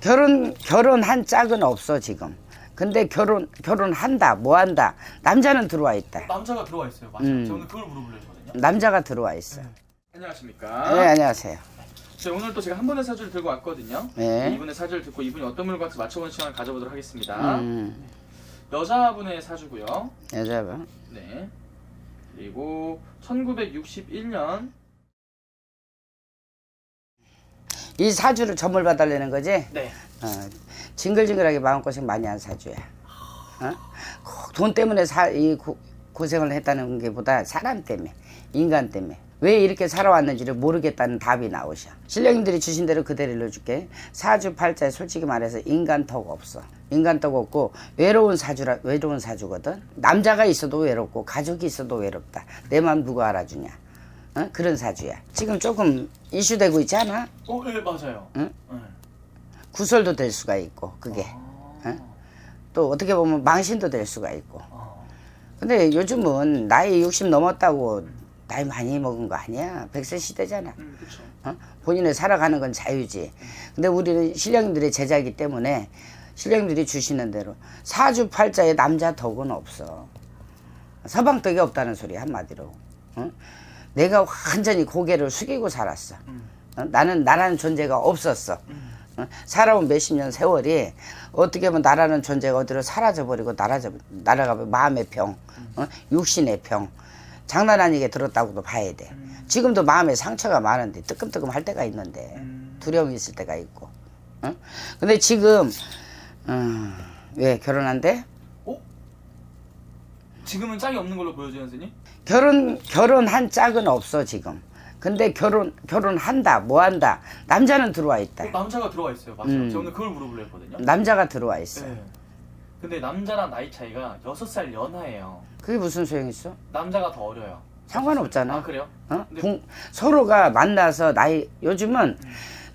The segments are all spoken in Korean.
결혼 결혼한 짝은 없어 지금. 근데 결혼 결혼한다 뭐 한다 남자는 들어와 있다. 남자가 들어와 있어요. 맞아요. 음. 오늘 그걸 물어보려고 했거든요. 남자가 들어와 있어. 안녕하십니까? 네 안녕하세요. 자, 오늘 또 제가 한 분의 사주를 들고 왔거든요. 네. 이분의 사주를 듣고 이분이 어떤 물건 같이 맞춰보는 시간을 가져보도록 하겠습니다. 음, 여자분의 사주고요. 여자분. 네. 그리고 1961년 이 사주를 점을 봐달라는 거지? 네. 어, 징글징글하게 마음고생 많이 한 사주야. 어? 꼭돈 때문에 사, 이 고, 고생을 했다는 게 보다 사람 때문에, 인간 때문에. 왜 이렇게 살아왔는지를 모르겠다는 답이 나오셔. 신령님들이 주신 대로 그대로 일러줄게. 사주 팔자에 솔직히 말해서 인간 턱 없어. 인간 턱 없고 외로운 사주라 외로운 사주거든. 남자가 있어도 외롭고 가족이 있어도 외롭다. 내 마음 누가 알아주냐? 어? 그런 사주야. 지금 조금 이슈되고 있지 않아? 어, 네, 맞아요. 응? 네. 구설도 될 수가 있고 그게 아, 또 어떻게 보면 망신도 될 수가 있고 아, 근데 요즘은 나이 60 넘었다고 나이 많이 먹은 거 아니야 100세 시대잖아 음, 그렇죠. 어? 본인이 살아가는 건 자유지 근데 우리는 신령님들의 제자이기 때문에 신령님들이 주시는 대로 사주 팔자에 남자 덕은 없어 서방덕이 없다는 소리 한마디로 어? 내가 완전히 고개를 숙이고 살았어 음. 어? 나는 나라는 존재가 없었어 어? 살아온 몇십 년 세월이 어떻게 보면 나라는 존재가 어디로 사라져버리고 날아져, 날아가면 마음의 평, 어? 육신의 평. 장난 아니게 들었다고도 봐야 돼. 지금도 마음에 상처가 많은데 뜨끔뜨끔 할 때가 있는데 음. 두려움이 있을 때가 있고. 어? 근데 지금 음, 왜 결혼한대? 어? 지금은 짝이 없는 걸로 보여져요, 선생님? 결혼 결혼한 짝은 없어 지금. 근데 결혼 결혼한다 뭐 한다 남자는 들어와 있다. 어, 남자가 들어와 있어요. 맞아요. 음. 제가 오늘 그걸 물어보려고 했거든요. 남자가 들어와 있어. 네. 근데 남자랑 나이 차이가 6살 연하예요. 그게 무슨 소용 있어? 남자가 더 어려요. 상관없잖아. 아, 그래요? 어? 근데- 공- 서로가 만나서 나이 요즘은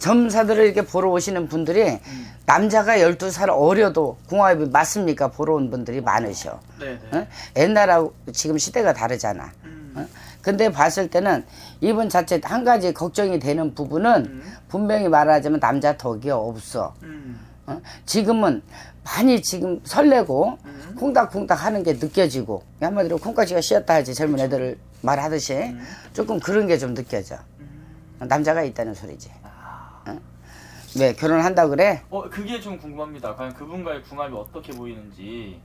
점사들을 이렇게 보러 오시는 분들이 음. 남자가 12살 어려도 궁합이 맞습니까? 보러 온 분들이 많으셔. 네, 네. 어? 옛날하고 지금 시대가 다르잖아. 음. 어? 근데 봤을 때는 이분 자체 한 가지 걱정이 되는 부분은 음. 분명히 말하자면 남자 덕이 없어. 음. 어? 지금은 많이 지금 설레고 음. 콩닥콩닥 하는 게 느껴지고 한마디로 콩깍지가 씌었다 하지 젊은 애들을 말하듯이 조금 그런 게 좀 느껴져 음. 남자가 있다는 소리지? 왜 결혼한다 그래? 어, 그게 좀 궁금합니다. 과연 그분과의 궁합이 어떻게 보이는지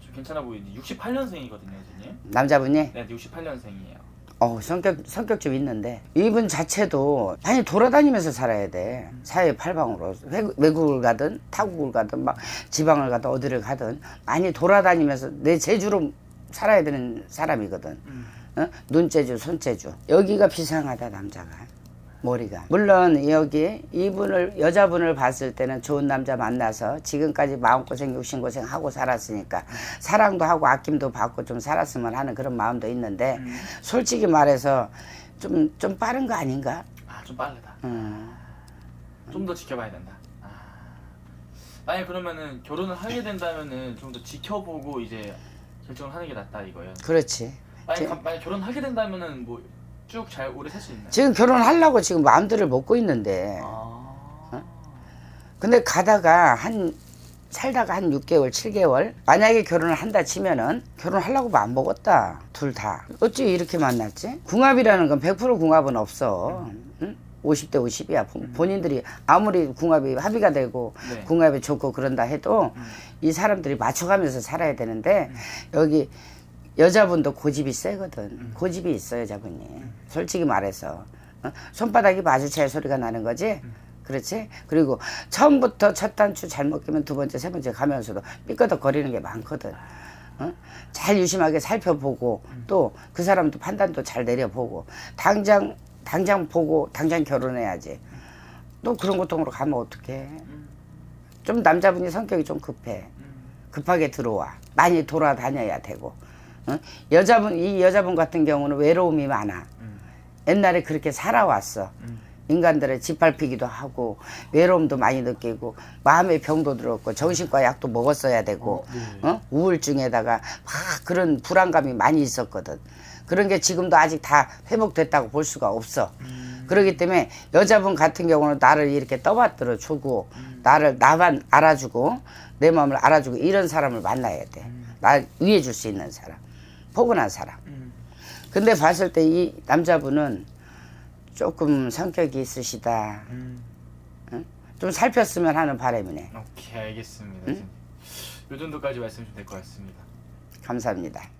좀 괜찮아 보이는지 68년생이거든요, 선생님. 남자분이 네, 68년생이에요. 어 성격 성격 좀 있는데 이분 자체도 많이 돌아다니면서 살아야 돼 사회 팔방으로 외국, 외국을 가든 타국을 가든 막 지방을 가든 어디를 가든 많이 돌아다니면서 내 제주로 살아야 되는 사람이거든 음. 어? 눈재주, 손재주. 여기가 비상하다, 남자가. 머리가. 물론 여기 이분을, 여자분을 봤을 때는 좋은 남자 만나서 지금까지 마음고생, 욕심고생 하고 살았으니까 사랑도 하고 아낌도 받고 좀 살았으면 하는 그런 마음도 있는데 음. 솔직히 말해서 좀, 좀 빠른 거 아닌가? 아, 좀 빠르다. 음. 좀더 지켜봐야 된다. 아. 만약 그러면은 결혼을 하게 된다면은 좀 더 지켜보고 이제 결정을 하는 게 낫다 이거예요. 그렇지. 만약, 제- 만약 결혼하게 된다면은 뭐 쭉 잘 오래 살 수 있나요? 지금 결혼하려고 지금 마음들을 먹고 있는데 아. 근데 가다가 한 살다가 한 6개월, 7개월 만약에 결혼을 한다 치면은 결혼하려고 마음 먹었다 둘 다. 어찌 이렇게 만났지? 궁합이라는 건 100% 궁합은 없어. 응? 50대 50이야. 본인들이 아무리 궁합이 합의가 되고 네. 궁합이 좋고 그런다 해도 음. 이 사람들이 맞춰가면서 살아야 되는데 여기 여자분도 고집이 세거든. 고집이 있어 여자분이. 솔직히 말해서 어? 손바닥이 마주쳐야 소리가 나는 거지. 그렇지? 그리고 처음부터 첫 단추 잘못 끼면 두 번째, 세 번째 가면서도 삐끄덕 거리는 게 많거든. 어? 잘 유심하게 살펴보고 또 그 사람도 판단도 잘 내려보고 당장 당장 보고 당장 결혼해야지. 또 그런 고통으로 가면 어떡해? 좀 남자분이 성격이 좀 급해. 급하게 들어와. 많이 돌아다녀야 되고. 어? 여자분 이 여자분 같은 경우는 외로움이 많아. 음. 옛날에 그렇게 살아왔어. 음. 인간들의 짓밟히기도 하고 외로움도 많이 느끼고 마음의 병도 들었고 정신과 약도 먹었어야 되고 어, 네. 어? 우울증에다가 막 그런 불안감이 많이 있었거든. 그런 게 지금도 아직 다 회복됐다고 볼 수가 없어. 음. 그렇기 때문에 여자분 같은 경우는 나를 이렇게 떠받들어 주고 나를 나만 알아주고 내 마음을 알아주고 이런 사람을 만나야 돼. 나 위해 줄 수 있는 사람. 포근한 사람. 음. 근데 봤을 때 이 남자분은 조금 성격이 있으시다. 음. 좀 살폈으면 하는 바람이네. 오케이 알겠습니다. 요 정도까지 말씀 좀 될 것 같습니다. 감사합니다.